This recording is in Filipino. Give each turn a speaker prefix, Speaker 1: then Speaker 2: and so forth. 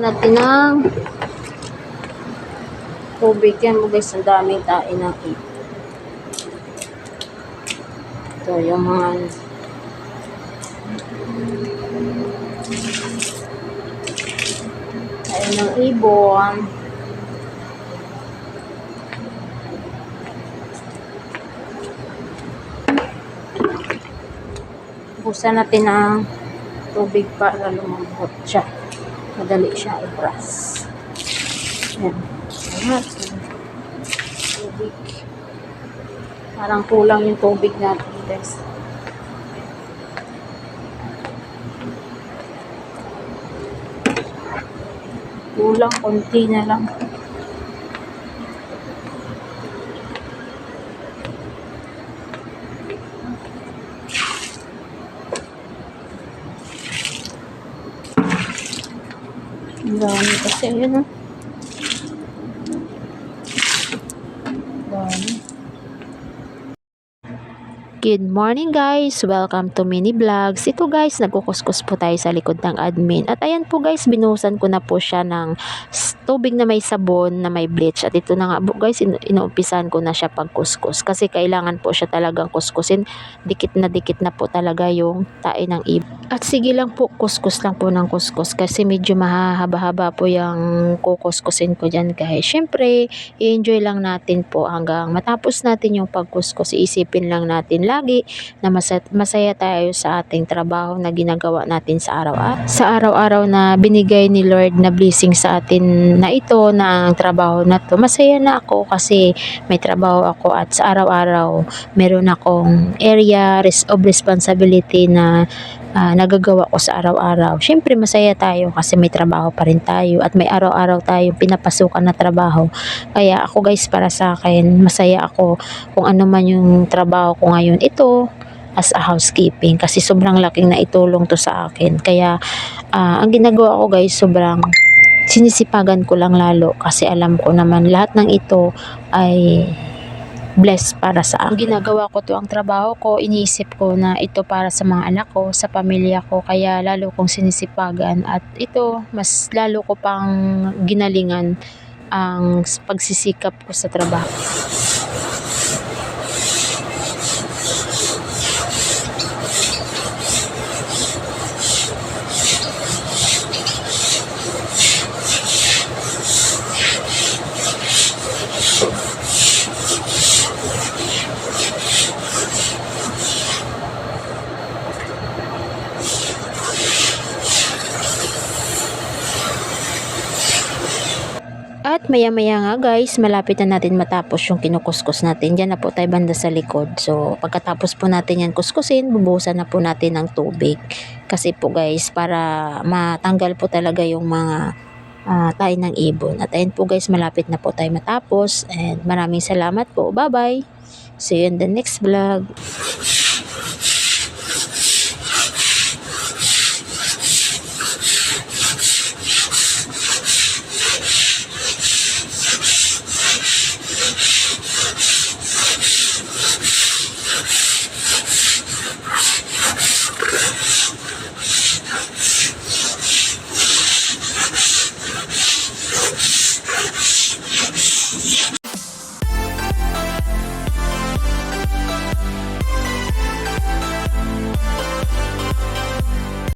Speaker 1: natin ng tubig. Yan mo guys, ang daming tain ng ipon. Ito yung mga ano. tain ng ibon. Busan natin ng tubig para lumambot siya. Madali siya i-brush. Ayan. Ayan. Tubig. Parang kulang yung tubig natin, guys. Kulang, konti na lang. Dami kasi, yun o. Dami.
Speaker 2: Good morning guys! Welcome to Mini Vlogs. Ito guys, nagkukuskus po tayo sa likod ng admin. At ayan po guys, binuhusan ko na po siya ng tubig na may sabon, na may bleach. At ito na nga po guys, inu- inuumpisan ko na siya pagkuskus. Kasi kailangan po siya talagang kuskusin. Dikit na dikit na po talaga yung tae ng ibon. At sige lang po, kuskus lang po ng kuskus. Kasi medyo mahahaba-haba po yung kukuskusin ko dyan guys. Siyempre, i-enjoy lang natin po hanggang matapos natin yung pagkuskus. Iisipin lang natin lagi na masaya, masaya tayo sa ating trabaho na ginagawa natin sa araw-araw. Sa araw-araw na binigay ni Lord na blessing sa atin na ito, na ang trabaho na to. Masaya na ako kasi may trabaho ako at sa araw-araw meron akong area of responsibility na ah, nagagawa ko sa araw-araw. Siyempre masaya tayo kasi may trabaho pa rin tayo at may araw-araw tayong pinapasukan na trabaho. Kaya ako guys para sa akin masaya ako kung ano man yung trabaho ko ngayon. Ito as a housekeeping kasi sobrang laking na itulong to sa akin. Kaya ah, ang ginagawa ko guys sobrang sinisipagan ko lang lalo kasi alam ko naman lahat ng ito ay blessed para sa akin. Ang ginagawa ko to ang trabaho ko, iniisip ko na ito para sa mga anak ko, sa pamilya ko, kaya lalo kong sinisipagan at ito mas lalo ko pang ginalingan ang pagsisikap ko sa trabaho. At maya-maya nga guys, malapit na natin matapos yung kinukuskus natin. Diyan na po tayo banda sa likod. So, pagkatapos po natin yan kuskusin, bubuhusan na po natin ng tubig. Kasi po guys, para matanggal po talaga yung mga ah, tayo ng ibon. At ayun po guys, malapit na po tayo matapos. And maraming salamat po. Bye-bye! See you in the next vlog.